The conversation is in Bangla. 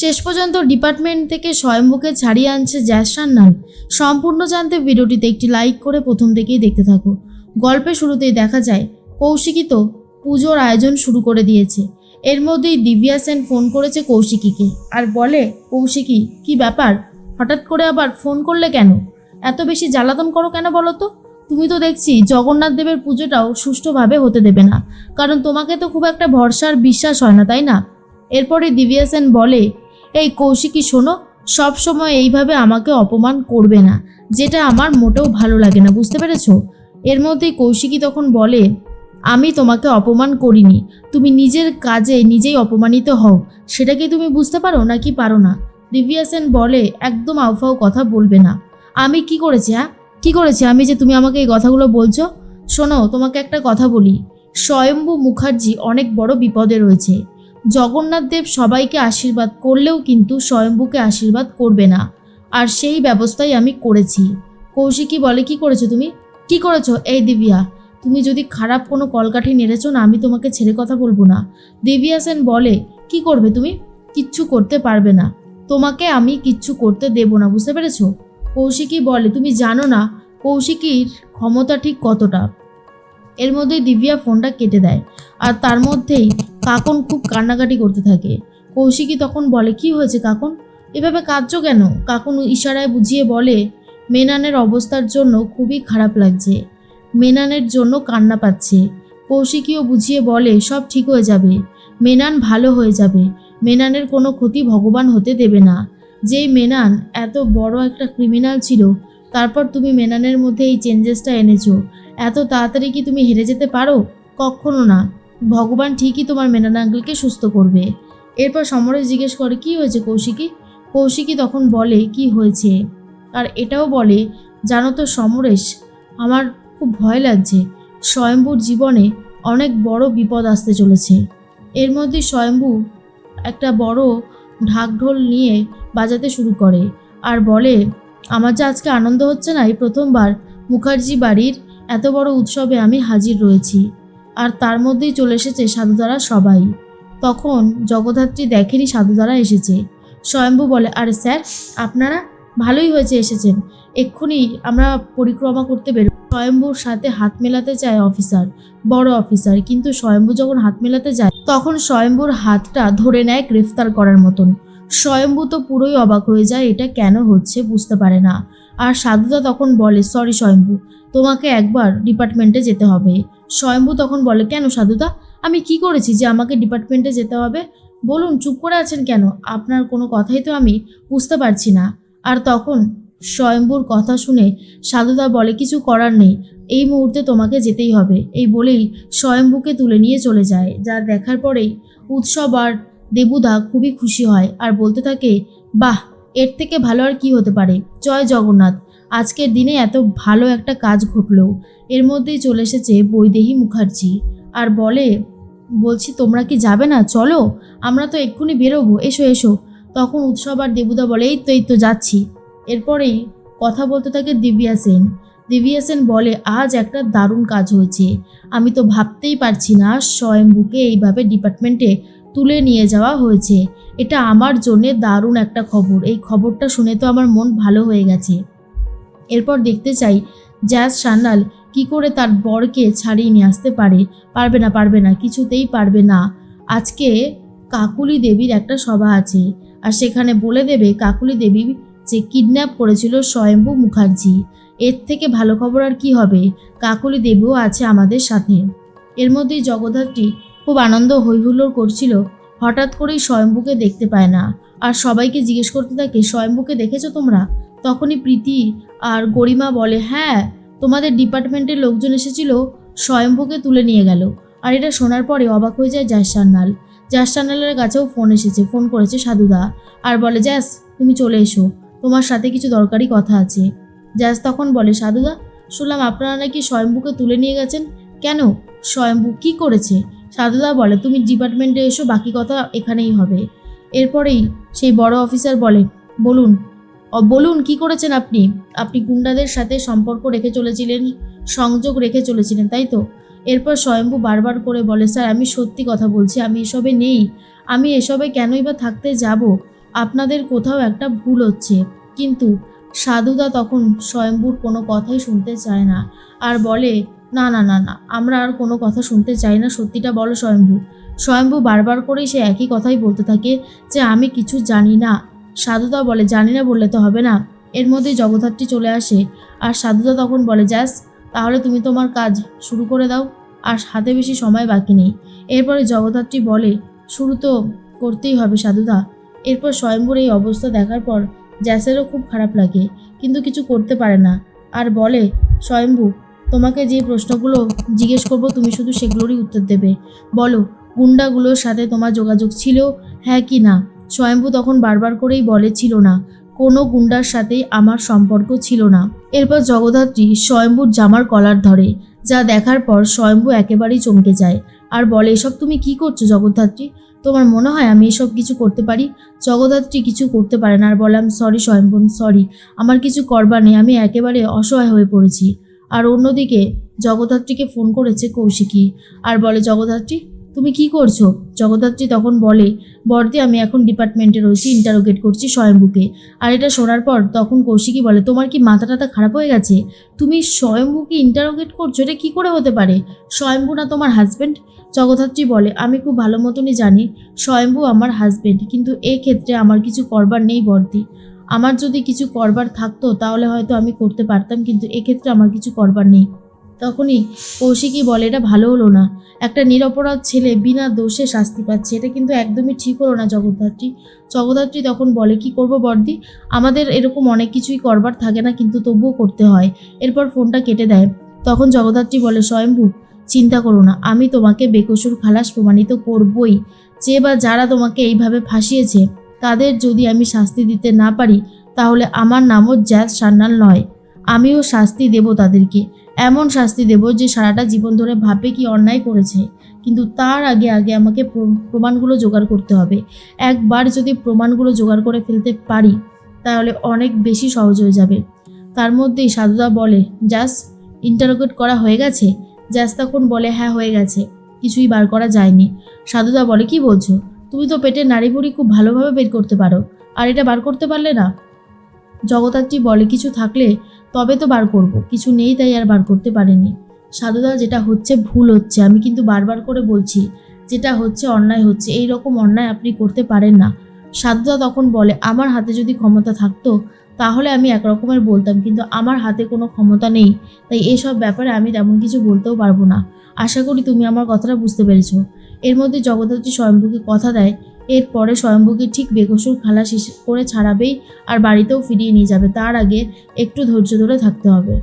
শেষ পর্যন্ত ডিপার্টমেন্ট থেকে স্বয়ম্ভুকে ছাড়িয়ে আনছে জ্যাস সান্নাল সম্পূর্ণ জানতে ভিডিওটিতে একটি লাইক করে প্রথম থেকেই দেখতে থাকো। গল্পের শুরুতেই দেখা যায়, কৌশিকী তো পুজোর আয়োজন শুরু করে দিয়েছে। এর মধ্যেই দিব্যা সেন ফোন করেছে কৌশিকীকে। আর বলে, কৌশিকী, কি ব্যাপার? হঠাৎ করে আবার ফোন করলে কেন? এত বেশি জ্বালাতন করো কেন বলো তো? তুমি তো দেখছি জগন্নাথ দেবের পুজোটাও সুষ্ঠুভাবে হতে দেবে না। কারণ তোমাকে তো খুব একটা ভরসার বিশ্বাস হয় না, তাই না? এরপরে দিব্যা সেন বলে এই কৌশিকী শোনো, সব সময় এইভাবে আমাকে অপমান করবে না, যেটা আমার মোটেও ভালো লাগে না, বুঝতে পেরেছ? এর মধ্যেই কৌশিকী তখন বলে, আমি তোমাকে অপমান করিনি, তুমি নিজের কাজে নিজেই অপমানিত হও, সেটা কি তুমি বুঝতে পারো নাকি পারো না? দিব্যা সেন বলে, একদম আউফাও কথা বলবে না। আমি কি করেছি হ্যাঁ? কী করেছি আমি যে তুমি আমাকে এই কথাগুলো বলছো? শোনো, তোমাকে একটা কথা বলি, স্বয়ম্ভু মুখার্জি অনেক বড় বিপদে রয়েছে জগন্নাথ দেব সবাইকে আশীর্বাদ করলেও কিন্তু স্বয়ম্ভুকে আশীর্বাদ করবে না। আর সেই ব্যবস্থাই আমি করেছি। কৌশিকী বলে, কি করেছ তুমি? কি করেছ? এই দিব্যা, তুমি যদি খারাপ কোনো কলকাঠি নেড়েছো না, আমি তোমাকে ছেড়ে কথা বলব না। দিবিয়া সেন বলে, কি করবে তুমি? কিচ্ছু করতে পারবে না। তোমাকে আমি কিচ্ছু করতে দেব না, বুঝতে পেরেছ? কৌশিকী বলে, তুমি জানো না কৌশিকীর ক্ষমতা ঠিক কতটা? এর মধ্যেই দিব্যা ফোনটা কেটে দেয়। আর তার মধ্যেই কাকন খুব কান্নাকাটি করতে থাকে। কৌশিকী তখন বলে, কি হয়েছে কাকন? এভাবে কাঁদছো কেন? কাকুন ইশারায় বুঝিয়ে বলে, মেনানের অবস্থার জন্য খুবই খারাপ লাগছে। মেনানের জন্য কান্না পাচ্ছে। কৌশিকীও বুঝিয়ে বলে, সব ঠিক হয়ে যাবে। মেনান ভালো হয়ে যাবে। মেনানের কোনো ক্ষতি ভগবান হতে দেবে না। যেই মেনান এত বড় একটা ক্রিমিনাল ছিল, তারপর তুমি মেনানের মধ্যে এই চেঞ্জেসটা এনেছো। এত তাড়াতাড়ি কি তুমি হেরে যেতে পারো? কখনো না। ভগবান ঠিকই তোমার মেনান আঙ্কেলকে সুস্থ করবে। এরপর সমরেশ জিজ্ঞেস করে, কি হয়েছে কৌশিকী? কৌশিকী তখন বলে, কি হয়েছে? আর এটাও বলে, জানো তো সমরেশ, আমার খুব ভয় লাগছে। স্বয়ম্ভুর জীবনে অনেক বড় বিপদ আসতে চলেছে। এর মধ্যে স্বয়ম্ভু একটা বড় ঢাকঢোল নিয়ে বাজাতে শুরু করে আর বলে, আমার যে আজকে আনন্দ হচ্ছে না, এই প্রথমবার মুখার্জি বাড়ির এত বড় উৎসবে আমি হাজির রয়েছি। আর তার মধ্যেই চলে এসেছে সাধুদারা সবাই। তখন জগদ্ধাত্রী দেখেনি সাধুদারা এসেছে। স্বয়ম্ভু বলে, আরে স্যার, আপনারা ভালোই হয়েছে এসেছেন। এক্ষুনি আমরা পরিক্রমা করতে বেরো স্বয়ম্ভুর সাথে হাত মেলাতে চায় অফিসার, বড় অফিসার। কিন্তু স্বয়ম্ভু যখন হাত মেলাতে যায়, তখন স্বয়ম্ভুর হাতটা ধরে নেয় গ্রেফতার করার মতন। স্বয়ম্ভু তো পুরোই অবাক হয়ে যায়, এটা কেন হচ্ছে বুঝতে পারে না। আর সাধুদা তখন বলে, সরি স্বয়ম্ভু তোমাকে একবার ডিপার্টমেন্টে যেতে হবে। স্বয়ম্ভু তখন বলে, কেন সাধুদা? আমি কি করেছি যে আমাকে ডিপার্টমেন্টে যেতে হবে? বলুন, চুপ করে আছেন কেন? আপনার কোনো কথাই তো আমি বুঝতে পারছি না। আর তখন স্বয়ম্ভুর কথা শুনে সাধুদা বলে, কিছু করার নেই। এই মুহূর্তে তোমাকে যেতেই হবে। এই বলেই স্বয়ম্ভুকে তুলে নিয়ে চলে যায়। যা দেখার পরেই উৎসব আর দেবুদা খুবই খুশি হয় আর বলতে থাকে, বাহ, এর থেকে ভালো আর কি হতে পারে? জয় জগন্নাথ। আজকের দিনে এত ভালো একটা কাজ ঘটলো। এর মধ্যেই চলে এসেছে বৈদেহী মুখার্জি আর বলে, বলছি, তোমরা কি যাবে না? চলো, আমরা তো এক্ষুনি বেরোবো। এসো এসো। তখন উৎসব আর দেবুদা বলে, এই তো এই তো, যাচ্ছি। এরপরেই কথা বলতে থাকে দিব্যা সেন। দিব্যা সেন বলে, আজ একটা দারুণ কাজ হয়েছে। আমি তো ভাবতেই পারছি না স্বয়ম্ভুকে এইভাবে ডিপার্টমেন্টে তুলে নিয়ে যাওয়া হয়েছে। এটা আমার জন্যে দারুণ একটা খবর। এই খবরটা শুনে তো আমার মন ভালো হয়ে গেছে। এরপর দেখতে চাই জ্যাজ সান্যাল কি করে তার বরকে ছাড়িয়ে নিয়ে আসতে পারে। পারবে না পারবে না, কিছুতেই পারবে না। আজকে কাকুলি দেবীর একটা সভা আছে আর সেখানে বলে দেবে কাকুলি দেবী যে কিডন্যাপ করেছিল স্বয়ম্ভু মুখার্জি। এর থেকে ভালো খবর আর কি হবে? কাকুলি দেবীও আছে আমাদের সাথে। এর মধ্যেই জগদ্ধাত্রী খুব আনন্দ হৈহুল্লোড় করছিল। হঠাৎ করেই স্বয়ম্ভুকে দেখতে পায় না। আর সবাইকে জিজ্ঞেস করতে থাকে, স্বয়ম্ভুকে দেখেছ তোমরা? তখনই প্রীতি আর গরিমা বলে হ্যাঁ তোমাদের ডিপার্টমেন্টের লোকজন এসেছিল, স্বয়ম্ভুকে তুলে নিয়ে গেল। আর এটা শোনার পরে অবাক হয়ে যায় জাসান্নাল জাসান্নালের কাছেও ফোন এসেছে, ফোন করেছে সাধুদা আর বলে জ্যাস তুমি চলে এসো, তোমার সাথে কিছু দরকারি কথা আছে। জ্যাস তখন বলে, সাধুদা, শুনলাম আপনারা নাকি স্বয়ম্ভুকে তুলে নিয়ে গেছেন? কেন? স্বয়ম্ভু কি করেছে? সাধুদা বলে, তুমি ডিপার্টমেন্টে এসো, বাকি কথা এখানেই হবে। এরপরেই সেই বড় অফিসার বলে, বলুন বলুন, কি করেছেন আপনি? আপনি গুন্ডাদের সাথে সম্পর্ক রেখে চলেছিলেন, সংযোগ রেখে চলেছিলেন, তাই তো? এরপর স্বয়ম্ভু বারবার করে বলে, স্যার, আমি সত্যি কথা বলছি, আমি এসবে নেই। আমি এসবে কেনই বা থাকতে যাব? আপনাদের কোথাও একটা ভুল হচ্ছে। কিন্তু সাধুদা তখন স্বয়ম্ভুর কোনো কথাই শুনতে চায় না আর বলে, না না না না, আমরা আর কোনো কথা শুনতে চাই না, সত্যিটা বলো স্বয়ম্ভু। স্বয়ম্ভু বারবার করেই সে একই কথাই বলতে থাকে যে, আমি কিছু জানি না। সাধুদা বলে, জানি না বললে তো হবে না। এর মধ্যেই জগদ্ধাত্রী চলে আসে। আর সাধুদা তখন বলে যাস তাহলে তুমি তোমার কাজ শুরু করে দাও, আর হাতে বেশি সময় বাকি নেই। এরপরে জগদ্ধাত্রী বলে, শুরু তো করতেই হবে সাধুদা এরপর স্বয়ম্ভুর এই অবস্থা দেখার পর জ্যাসেরও খুব খারাপ লাগে, কিন্তু কিছু করতে পারে না। আর বলে, স্বয়ম্ভু, তোমাকে যে প্রশ্নগুলো জিজ্ঞেস করব, তুমি শুধু সেগুলোরই উত্তর দেবে। বলো, গুন্ডাগুলোর সাথে তোমার যোগাযোগ ছিল? হ্যাঁ কি না? স্বয়ম্ভু তখন বারবার করেই বলে, ছিল না। কোনো গুন্ডার সাথেই আমার সম্পর্ক ছিল না। এরপর জগদ্ধাত্রী স্বয়ম্ভুর জামার কলার ধরে। যা দেখার পর স্বয়ম্ভু একেবারেই চমকে যায়। আর বলে, এসব তুমি কি করছ জগদ্ধাত্রী? তোমার মনে হয় আমি এসব কিছু করতে পারি? জগদ্ধাত্রী কিছু করতে পারে না। আর বলে আমি সরি স্বয়ম্ভু সরি আমার কিছু করবার নেই। আমি একেবারে অসহায় হয়ে পড়েছি। আর অন্যদিকে জগদ্ধাত্রীকে ফোন করেছে কৌশিকী। আর বলে, জগদ্ধাত্রী তুমি কি করছ? জগদ্ধাত্রী তখন বলে বর্দি আমি এখন ডিপার্টমেন্টে রয়েছি ইন্টারোগেট করছি স্বয়ম্ভুকে। আর এটা শোনার পর তখন কৌশিকী বলে, তোমার কি মাথা টাথা খারাপ হয়ে গেছে? তুমি স্বয়ম্ভুকে ইন্টারোগেট করছ, এটা কি করে হতে পারে? স্বয়ম্ভু না তোমার হাজব্যান্ড জগদ্ধাত্রী বলে, আমি খুব ভালো মতনই জানি, স্বয়ম্ভু আমার হাজবেন্ড কিন্তু ক্ষেত্রে আমার কিছু করবার নেই বর্দি আমার যদি কিছু করবার থাকতো, তাহলে হয়তো আমি করতে পারতাম, কিন্তু এক্ষেত্রে আমার কিছু করবার নেই। তখনই কৌশিকী বলে, এটা ভালো হলো না। একটা নিরপরাধ ছেলে বিনা দোষে শাস্তি পাচ্ছে। এটা কিন্তু একদমই ঠিক হলো না জগদ্ধাত্রী। জগদ্ধাত্রী তখন বলে, কি করব বর্দি? আমাদের এরকম অনেক কিছুই করবার থাকে না, কিন্তু তবুও করতে হয়। এরপর ফোনটা কেটে দেয়। তখন জগদ্ধাত্রী বলে, স্বয়ম্ভু, চিন্তা করো না। আমি তোমাকে বেকসুর খালাস প্রমাণিত করবই। যে বা যারা তোমাকে এইভাবে ফাঁসিয়েছে, তাদের যদি আমি শাস্তি দিতে না পারি, তাহলে আমার নামও জ্যাজ সান্নাল নয়। আমিও শাস্তি দেব তাদেরকে। এমন শাস্তি দেব যে সারাটা জীবন ধরে ভাবে কি অন্যায় করেছে। কিন্তু তার আগে আগে আমাকে প্রমাণগুলো জোগাড় করতে হবে। একবার যদি প্রমাণগুলো জোগাড় করে ফেলতে পারি, তাহলে অনেক বেশি সহজ হয়ে যাবে। তার মধ্যেই সাধুদা বলে, জাস ইন্টারোগেট করা হয়ে গেছে? জাস তখন বলে হ্যাঁ হয়ে গেছে। কিছুই বার করা যায়নি। সাধুদা বলে, কি বলছো? তুমি তো পেটের নাড়ি ভুড়ি খুব ভালোভাবে বের করতে পারো। আর এটা বার করতে পারলে না? জগদ্ধাত্রী বলে, কিছু থাকলে তবে তো বার করব। কিছু নেই তাই আর বার করতে পারেনি। সাধুদা, যেটা হচ্ছে ভুল হচ্ছে। আমি কিন্তু বারবার করে বলছি, যেটা হচ্ছে অন্যায় হচ্ছে। এই রকম অন্যায় আপনি করতে পারেন না। সাধুদা তখন বলে, আমার হাতে যদি ক্ষমতা থাকতো, তাহলে আমি এক রকমের বলতাম, কিন্তু আমার হাতে কোনো ক্ষমতা নেই। তাই এসব ব্যাপারে আমি তেমন কিছু বলতেও পারব না। আশা করি তুমি আমার কথাটা বুঝতে পেরেছ। এর মধ্যে জগদ্ধাত্রী স্বয়ম্ভুকে কথা দেয় এরপরে স্বয়ম্ভুকে ঠিক বেকসুর খালাস করে ছাড়াবেই আর বাড়িতেও ফিরিয়ে নিয়ে যাবে। তার আগে একটু ধৈর্য ধরে থাকতে হবে।